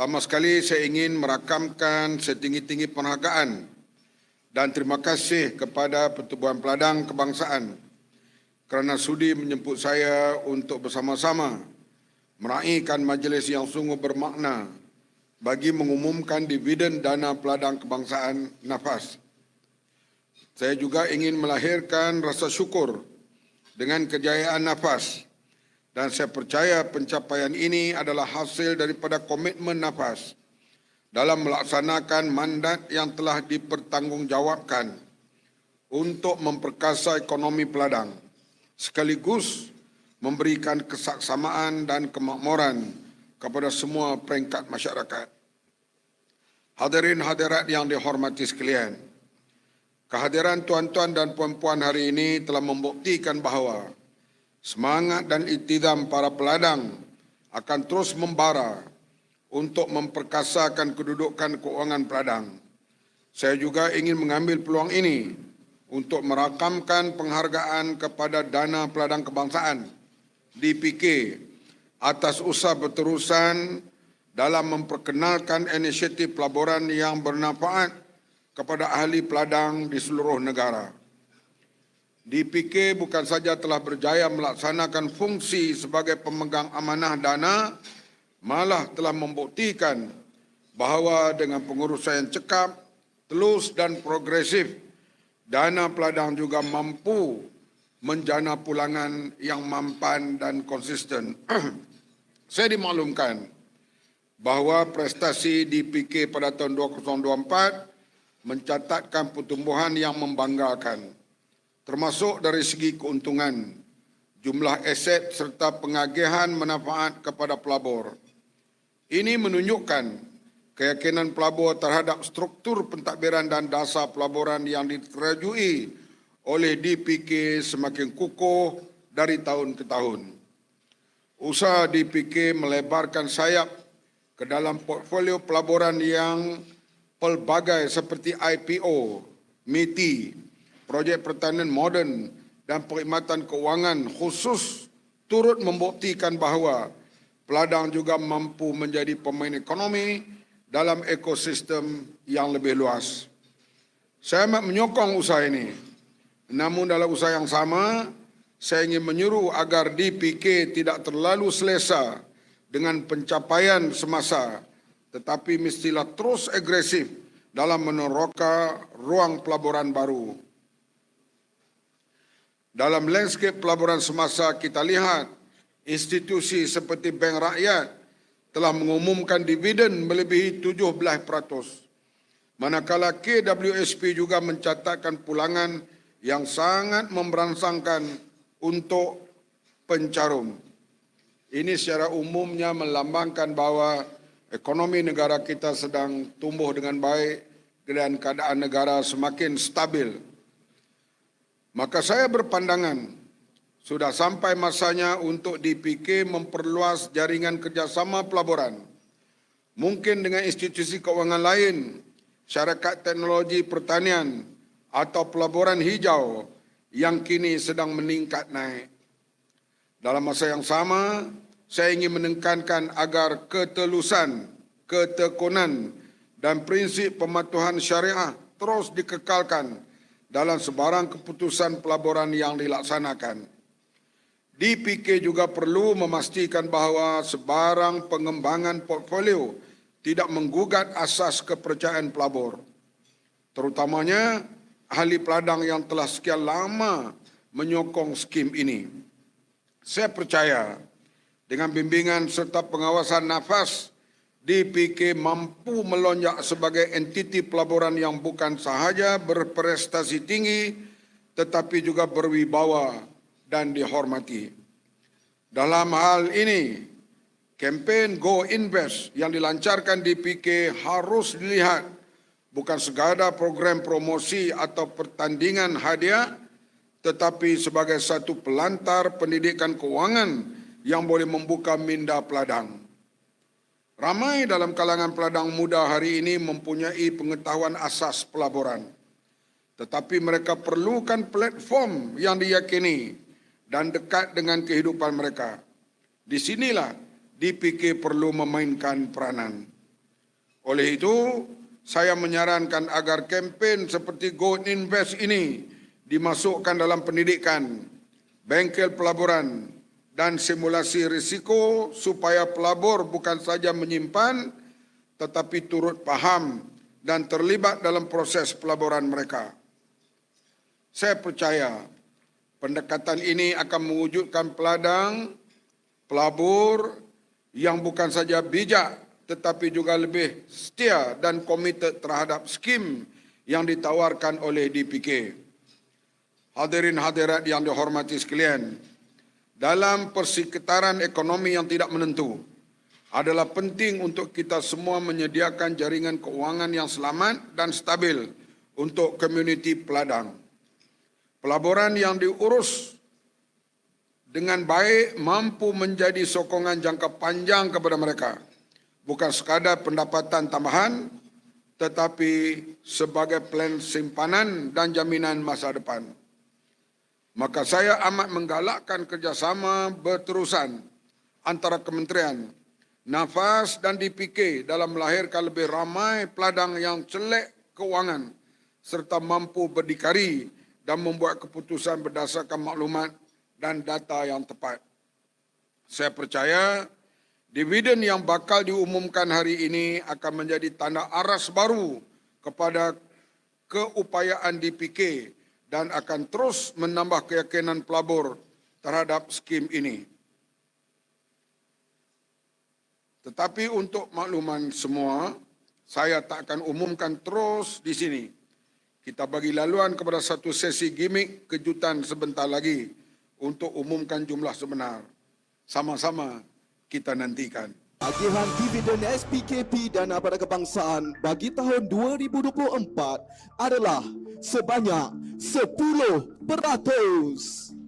Pertama sekali saya ingin merakamkan setinggi-tinggi penghargaan dan terima kasih kepada Pertubuhan Peladang Kebangsaan kerana sudi menjemput saya untuk bersama-sama meraihkan majlis yang sungguh bermakna bagi mengumumkan dividen dana peladang kebangsaan nafas. Saya juga ingin melahirkan rasa syukur dengan kejayaan nafas dan saya percaya pencapaian ini adalah hasil daripada komitmen nafas dalam melaksanakan mandat yang telah dipertanggungjawabkan untuk memperkasa ekonomi peladang sekaligus memberikan kesaksamaan dan kemakmuran kepada semua peringkat masyarakat. Hadirin hadirat yang dihormati sekalian, kehadiran tuan-tuan dan puan-puan hari ini telah membuktikan bahawa semangat dan itidam para peladang akan terus membara untuk memperkasakan kedudukan keuangan peladang. Saya juga ingin mengambil peluang ini untuk merakamkan penghargaan kepada Dana Peladang Kebangsaan DPK atas usaha berterusan dalam memperkenalkan inisiatif pelaburan yang bermanfaat kepada ahli peladang di seluruh negara. DPK bukan saja telah berjaya melaksanakan fungsi sebagai pemegang amanah dana, malah telah membuktikan bahawa dengan pengurusan yang cekap, telus dan progresif, dana peladang juga mampu menjana pulangan yang mampan dan konsisten. Saya dimaklumkan bahawa prestasi DPK pada tahun 2024 mencatatkan pertumbuhan yang membanggakan termasuk dari segi keuntungan, jumlah aset serta pengagihan manfaat kepada pelabur. Ini menunjukkan keyakinan pelabur terhadap struktur pentadbiran dan dasar pelaburan yang diterajui oleh DPK semakin kukuh dari tahun ke tahun. Usaha DPK melebarkan sayap ke dalam portfolio pelaburan yang pelbagai seperti IPO, MITI, projek pertanian moden dan perkhidmatan keuangan khusus turut membuktikan bahawa peladang juga mampu menjadi pemain ekonomi dalam ekosistem yang lebih luas. Saya amat menyokong usaha ini. Namun dalam usaha yang sama, saya ingin menyuruh agar DPK tidak terlalu selesa dengan pencapaian semasa tetapi mestilah terus agresif dalam meneroka ruang pelaburan baru. Dalam landscape pelaburan semasa kita lihat institusi seperti Bank Rakyat telah mengumumkan dividen melebihi 17%. Manakala KWSP juga mencatatkan pulangan yang sangat memberansangkan untuk pencarum. Ini secara umumnya melambangkan bahawa ekonomi negara kita sedang tumbuh dengan baik dan keadaan negara semakin stabil. Maka saya berpandangan sudah sampai masanya untuk DPK memperluas jaringan kerjasama pelaburan. Mungkin dengan institusi keuangan lain, syarikat teknologi pertanian atau pelaburan hijau yang kini sedang meningkat naik. Dalam masa yang sama, saya ingin menekankan agar ketelusan, ketekunan dan prinsip pematuhan syariah terus dikekalkan dalam sebarang keputusan pelaburan yang dilaksanakan. DPK juga perlu memastikan bahawa sebarang pengembangan portfolio tidak menggugat asas kepercayaan pelabur. Terutamanya ahli peladang yang telah sekian lama menyokong skim ini. Saya percaya dengan bimbingan serta pengawasan nafas DPK mampu melonjak sebagai entiti pelaburan yang bukan sahaja berprestasi tinggi tetapi juga berwibawa dan dihormati. Dalam hal ini, kempen Go Invest yang dilancarkan DPK harus dilihat bukan sekadar program promosi atau pertandingan hadiah tetapi sebagai satu pelantar pendidikan keuangan yang boleh membuka minda peladang. Ramai dalam kalangan peladang muda hari ini mempunyai pengetahuan asas pelaburan. Tetapi mereka perlukan platform yang diyakini dan dekat dengan kehidupan mereka. Di sinilah DPK perlu memainkan peranan. Oleh itu, saya menyarankan agar kempen seperti Go Invest ini dimasukkan dalam pendidikan, bengkel pelaburan dan simulasi risiko supaya pelabur bukan saja menyimpan tetapi turut paham dan terlibat dalam proses pelaburan mereka. Saya percaya pendekatan ini akan mewujudkan peladang, pelabur yang bukan saja bijak tetapi juga lebih setia dan komited terhadap skim yang ditawarkan oleh DPK. Hadirin hadirat yang dihormati sekalian, dalam persekitaran ekonomi yang tidak menentu, adalah penting untuk kita semua menyediakan jaringan keuangan yang selamat dan stabil untuk komuniti peladang. Pelaburan yang diurus dengan baik mampu menjadi sokongan jangka panjang kepada mereka. Bukan sekadar pendapatan tambahan, tetapi sebagai plan simpanan dan jaminan masa depan. Maka saya amat menggalakkan kerjasama berterusan antara kementerian, nafas dan DPK dalam melahirkan lebih ramai peladang yang celek keuangan serta mampu berdikari dan membuat keputusan berdasarkan maklumat dan data yang tepat. Saya percaya dividen yang bakal diumumkan hari ini akan menjadi tanda aras baru kepada keupayaan DPK dan akan terus menambah keyakinan pelabur terhadap skim ini. Tetapi untuk makluman semua, saya tak akan umumkan terus di sini. Kita bagi laluan kepada satu sesi gimmick kejutan sebentar lagi untuk umumkan jumlah sebenar. Sama-sama kita nantikan. Agihan dividen SPKP Dana Pada Kebangsaan bagi tahun 2024 adalah sebanyak 10%.